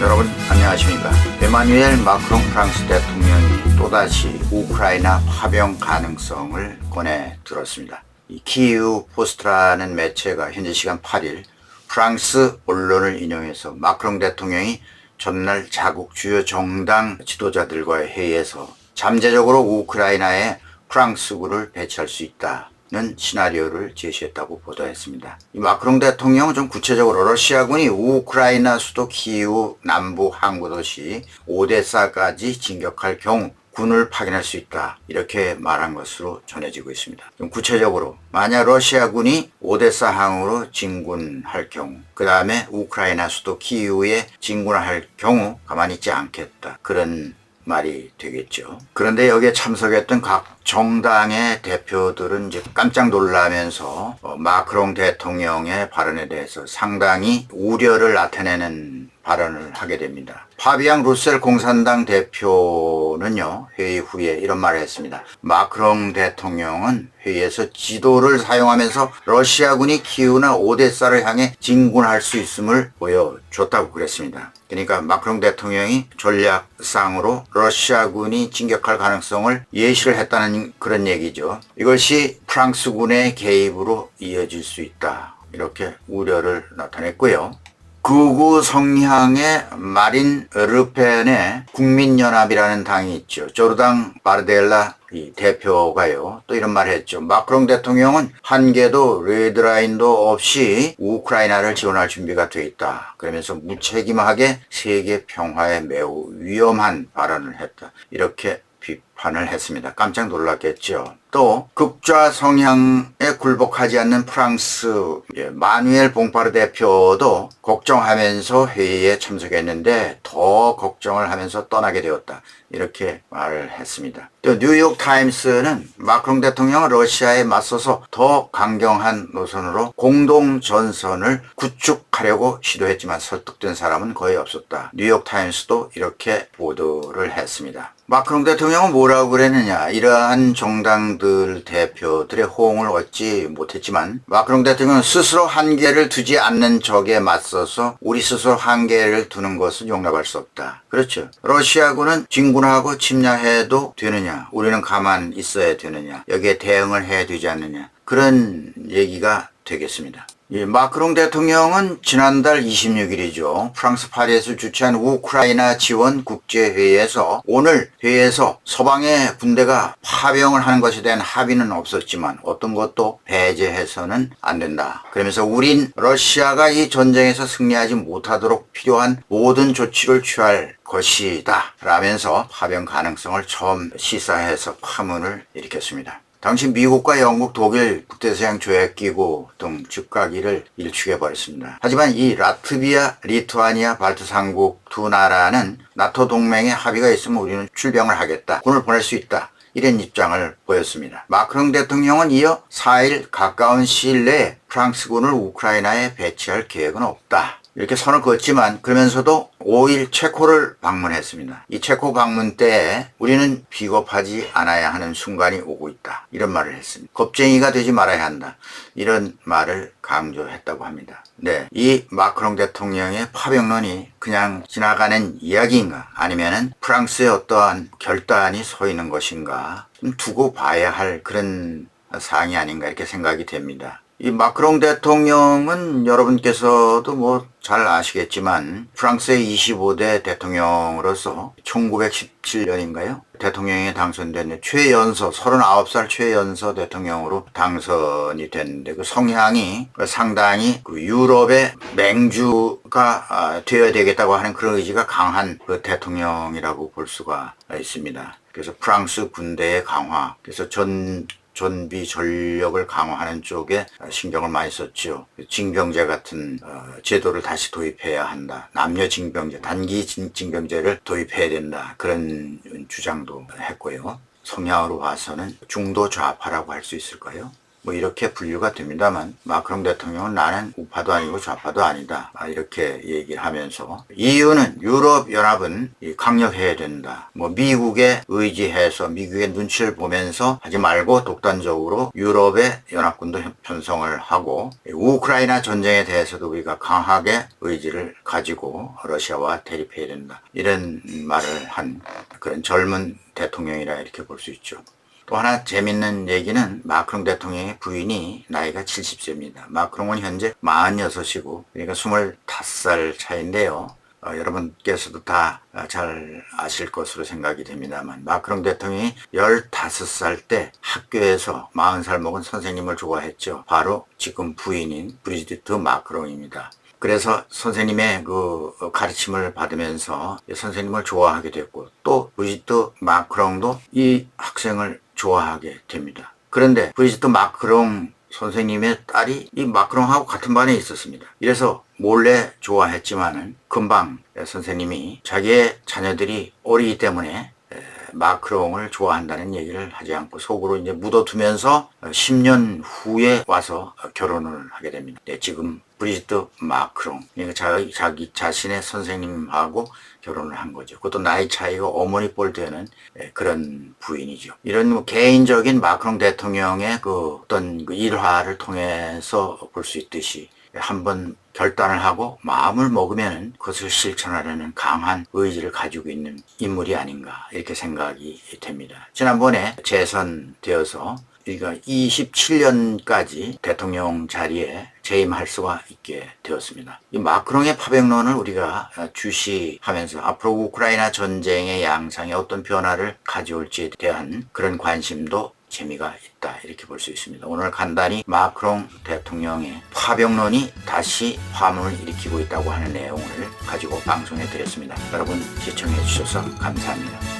여러분 안녕하십니까? 에마뉴엘 마크롱 프랑스 대통령이 또다시 우크라이나 파병 가능성을 꺼내 들었습니다. 이 키이우 포스트라는 매체가 현지 시간 8일 프랑스 언론을 인용해서 마크롱 대통령이 전날 자국 주요 정당 지도자들과의 회의에서 잠재적으로 우크라이나에 프랑스군을 배치할 수 있다 는 시나리오를 제시했다고 보도했습니다. 이 마크롱 대통령은 좀 구체적으로 러시아군이 우크라이나 수도 키이우 남부 항구 도시 오데사까지 진격할 경우 군을 파견할 수 있다. 이렇게 말한 것으로 전해지고 있습니다. 좀 구체적으로 만약 러시아군이 오데사 항으로 진군할 경우 그 다음에 우크라이나 수도 키이우에 진군할 경우 가만히 있지 않겠다. 그런 말이 되겠죠. 그런데 여기에 참석했던 각 정당의 대표들은 이제 깜짝 놀라면서 어, 마크롱 대통령의 발언에 대해서 상당히 우려를 나타내는 발언을 하게 됩니다. 파비앙 루셀 공산당 대표는요, 회의 후에 이런 말을 했습니다. 마크롱 대통령은 회의에서 지도를 사용하면서 러시아군이 키우나 오데사를 향해 진군할 수 있음을 보여줬다고 그랬습니다. 그러니까 마크롱 대통령이 전략상으로 러시아군이 진격할 가능성을 예시를 했다는 그런 얘기죠. 이것이 프랑스군의 개입으로 이어질 수 있다. 이렇게 우려를 나타냈고요. 극우 성향의 마린 르펜의 국민연합이라는 당이 있죠. 조르당 바르델라 이 대표가요. 또 이런 말을 했죠. 마크롱 대통령은 한 개도 레드라인도 없이 우크라이나를 지원할 준비가 돼 있다. 그러면서 무책임하게 세계 평화에 매우 위험한 발언을 했다. 이렇게 비판을 했습니다. 깜짝 놀랐겠죠. 또 극좌 성향에 굴복하지 않는 프랑스 예, 마누엘 봉파르 대표도 걱정하면서 회의에 참석했는데 더 걱정을 하면서 떠나게 되었다. 이렇게 말을 했습니다. 또 뉴욕 타임스는 마크롱 대통령은 러시아에 맞서서 더 강경한 노선으로 공동 전선을 구축하려고 시도했지만 설득된 사람은 거의 없었다. 뉴욕 타임스도 이렇게 보도를 했습니다. 마크롱 대통령은 뭐라고 그랬느냐. 이러한 정당들 대표들의 호응을 얻지 못했지만 마크롱 대통령은 스스로 한계를 두지 않는 적에 맞서서 우리 스스로 한계를 두는 것은 용납할 수 없다. 그렇죠. 러시아군은 진군하고 침략해도 되느냐. 우리는 가만 있어야 되느냐. 여기에 대응을 해야 되지 않느냐. 그런 얘기가 되겠습니다. 예, 마크롱 대통령은 지난달 26일이죠. 프랑스 파리에서 주최한 우크라이나 지원 국제회의에서 오늘 회의에서 서방의 군대가 파병을 하는 것에 대한 합의는 없었지만 어떤 것도 배제해서는 안 된다. 그러면서 우린 러시아가 이 전쟁에서 승리하지 못하도록 필요한 모든 조치를 취할 것이다. 라면서 파병 가능성을 처음 시사해서 파문을 일으켰습니다. 당시 미국과 영국, 독일, 북대서양 조약 기구 등 즉각기를 일축해 버렸습니다. 하지만 이 라트비아, 리투아니아, 발트 삼국 두 나라는 나토 동맹에 합의가 있으면 우리는 출병을 하겠다. 군을 보낼 수 있다. 이런 입장을 보였습니다. 마크롱 대통령은 이어 4일 가까운 시일 내에 프랑스군을 우크라이나에 배치할 계획은 없다. 이렇게 선을 그었지만 그러면서도 5일 체코를 방문했습니다. 이 체코 방문 때 우리는 비겁하지 않아야 하는 순간이 오고 있다. 이런 말을 했습니다. 겁쟁이가 되지 말아야 한다. 이런 말을 강조했다고 합니다. 네. 이 마크롱 대통령의 파병론이 그냥 지나가는 이야기인가 아니면은 프랑스의 어떠한 결단이 서 있는 것인가 좀 두고 봐야 할 그런 사항이 아닌가 이렇게 생각이 됩니다. 이 마크롱 대통령은 여러분께서도 뭐 잘 아시겠지만 프랑스의 25대 대통령으로서 1917년인가요? 대통령에 당선된 최연소 39살 최연소 대통령으로 당선이 됐는데 그 성향이 상당히 그 유럽의 맹주가 아, 되어야 되겠다고 하는 그런 의지가 강한 그 대통령이라고 볼 수가 있습니다. 그래서 프랑스 군대의 강화, 그래서 전 전비 전력을 강화하는 쪽에 신경을 많이 썼죠. 징병제 같은 어, 제도를 다시 도입해야 한다. 남녀 징병제, 단기 징병제를 도입해야 된다. 그런 주장도 했고요. 성향으로 봐서는 중도 좌파라고 할 수 있을까요? 뭐 이렇게 분류가 됩니다만 마크롱 대통령은 나는 우파도 아니고 좌파도 아니다 아, 이렇게 얘기를 하면서 이유는 유럽 연합은 이 강력해야 된다. 뭐 미국에 의지해서 미국의 눈치를 보면서 하지 말고 독단적으로 유럽의 연합군도 편성을 하고 이 우크라이나 전쟁에 대해서도 우리가 강하게 의지를 가지고 러시아와 대립해야 된다. 이런 말을 한 그런 젊은 대통령이라 이렇게 볼 수 있죠. 또 하나 재밌는 얘기는 마크롱 대통령의 부인이 나이가 70세입니다. 마크롱은 현재 46이고 그러니까 25살 차인데요. 어, 여러분께서도 다 잘 아실 것으로 생각이 됩니다만 마크롱 대통령이 15살 때 학교에서 40살 먹은 선생님을 좋아했죠. 바로 지금 부인인 브리지트 마크롱입니다. 그래서 선생님의 그 가르침을 받으면서 이 선생님을 좋아하게 됐고 또 브리지트 마크롱도 이 학생을 좋아하게 됩니다. 그런데 브리지트 마크롱 선생님의 딸이 이 마크롱하고 같은 반에 있었습니다. 이래서 몰래 좋아했지만은 금방 선생님이 자기의 자녀들이 어리기 때문에 에, 마크롱을 좋아한다는 얘기를 하지 않고 속으로 이제 묻어두면서 10년 후에 와서 결혼을 하게 됩니다. 네, 지금 브리지트 마크롱, 그러니까 자기, 자기 자신의 선생님하고 결혼을 한 거죠. 그것도 나이 차이가 어머니 뻘 되는 예, 그런 부인이죠. 이런 뭐 개인적인 마크롱 대통령의 그 어떤 그 일화를 통해서 볼 수 있듯이 한번 결단을 하고 마음을 먹으면 그것을 실천하려는 강한 의지를 가지고 있는 인물이 아닌가 이렇게 생각이 됩니다. 지난번에 재선되어서 그러니까 27년까지 대통령 자리에 재임할 수가 있게 되었습니다. 이 마크롱의 파병론을 우리가 주시하면서 앞으로 우크라이나 전쟁의 양상에 어떤 변화를 가져올지에 대한 그런 관심도 재미가 있다 이렇게 볼 수 있습니다. 오늘 간단히 마크롱 대통령의 파병론이 다시 화문을 일으키고 있다고 하는 내용을 가지고 방송해 드렸습니다. 여러분 시청해 주셔서 감사합니다.